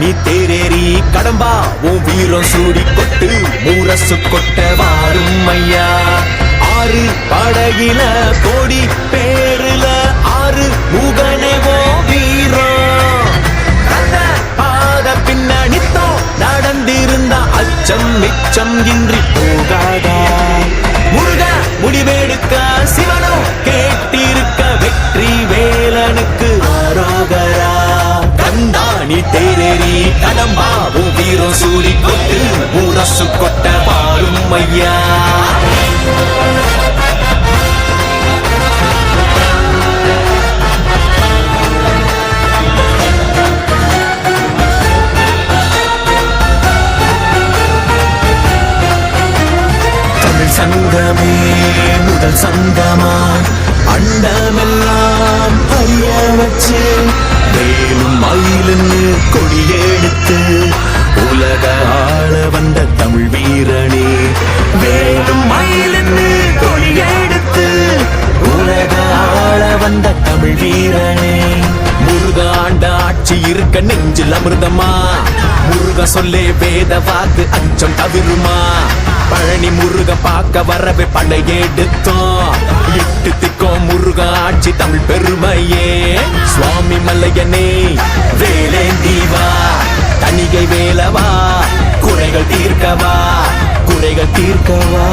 நீ தேரேறி கடம்பா உன் வீரம் சூடி கொட்டு மூரசு கொட்ட வாரும் ஐயா. ஆறு படகில கோடி பேருல ஆறு முகனே வீரம். கண்ட பாத பின்னணித்தோ நடந்திருந்த அச்சம் மிச்சம் இன்றி போகாதா. முருகன் தேரேறி கடம்பாவும் வீரம் சூரி கொட்டு முரசு கொட்ட பாரும் ஐயா. சங்கமே முதல் சங்கமா அண்டமெல்லாம் அறிய வச்சே. ஆட்சி நெஞ்சில் அமிர்தமா? முருக சொல்லே வேத வாக்கு அச்சம் தவிருமா? பழனி முருக பார்க்க வரவே படையெடுத்தோம் எட்டு திக்கோம் முருக ஆட்சி தமிழ் பெருமையே. சுவாமி மல்லையனே தீவா தணிகை வேலவா குறைகள் தீர்க்கவா குறைகள் தீர்க்கவா.